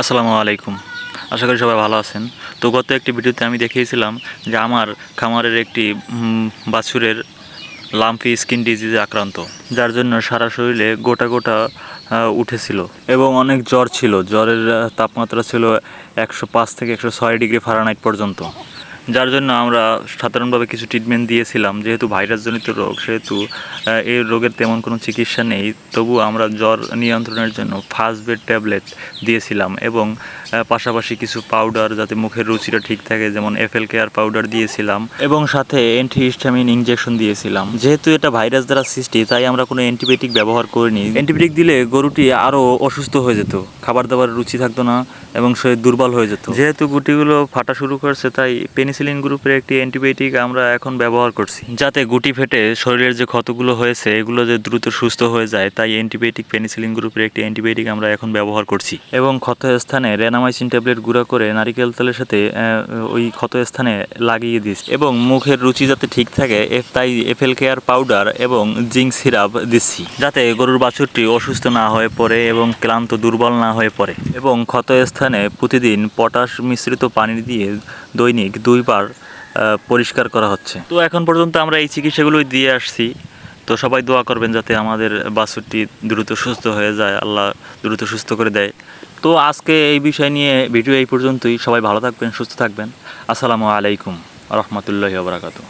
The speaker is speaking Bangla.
আসসালামু আলাইকুম। আশা করি সবাই ভালো আছেন। তো গত একটি ভিডিওতে আমি দেখিয়েছিলাম যে আমার খামারের একটি বাছুরের লাম্পি স্কিন ডিজিজে আক্রান্ত, যার জন্য সারা শরীরে গোটা গোটা উঠেছিল এবং অনেক জ্বর ছিল। জ্বরের তাপমাত্রা ছিল একশো পাঁচ থেকে একশো ছয় ডিগ্রি ফারানাইট পর্যন্ত। যার জন্য আমরা সাধারণভাবে কিছু ট্রিটমেন্ট দিয়েছিলাম, যেহেতু ভাইরাসজনিত রোগ, সেহেতু এই রোগের তেমন কোনো চিকিৎসা নেই তবু আমরা জ্বর নিয়ন্ত্রণের জন্য ফার্স্ট বেড ট্যাবলেট দিয়েছিলাম এবং পাশাপাশি কিছু পাউডার যাতে মুখের রুচিটা ঠিক থাকে, যেমন এফএল কেয়ার পাউডার দিয়েছিলাম এবং সাথে অ্যান্টিহিস্টামিন ইনজেকশন দিয়েছিলাম। যেহেতু এটা ভাইরাস দ্বারা সৃষ্টি, তাই আমরা কোনো অ্যান্টিবায়োটিক ব্যবহার করিনি। অ্যান্টিবায়োটিক দিলে গরুটি আরও অসুস্থ হয়ে যেত, খাবার দাবার রুচি থাকতো না এবং সে দুর্বল হয়ে যেত। যেহেতু গুটিগুলো ফাটা শুরু করছে, তাই পেনিসিলিন গ্রুপের একটি অ্যান্টিবায়োটিক আমরা এখন ব্যবহার করছি। যাতে গুটি ফেটে শরীরের যে ক্ষতগুলো হয়েছে, এগুলো যে দ্রুত সুস্থ হয়ে যায়, তাই অ্যান্টিবায়োটিক পেনিসিলিন গ্রুপের একটি অ্যান্টিবায়োটিক আমরা এখন ব্যবহার করছি। এবং ক্ষত স্থানে রেনামাইসিন ট্যাবলেট গুঁড়া করে নারিকেল তেলের সাথে ওই ক্ষত স্থানে লাগিয়ে দিচ্ছি এবং মুখের রুচি যাতে ঠিক থাকে, এ- তাই এফএল কেয়ার পাউডার এবং জিঙ্ক সিরাপ দিচ্ছি। যাতে গরুর বাছুরটি অসুস্থ না হয়ে পড়ে এবং ক্লান্ত দুর্বল না হয়ে পড়ে। এবং ক্ষত স্থানে প্রতিদিন পটাশ মিশ্রিত পানি দিয়ে দৈনিক দুইবার পরিষ্কার করা হচ্ছে। তো এখন পর্যন্ত আমরা এই চিকিৎসাগুলোই দিয়ে আসছি। তো সবাই দোয়া করবেন যাতে আমাদের বাছুরটি দ্রুত সুস্থ হয়ে যায়, আল্লাহ দ্রুত সুস্থ করে দেয়। তো আজকে এই বিষয় নিয়ে ভিডিও এই পর্যন্তই। সবাই ভালো থাকবেন, সুস্থ থাকবেন। আসসালামু আলাইকুম, রহমতুল্লাহ বারাকাতু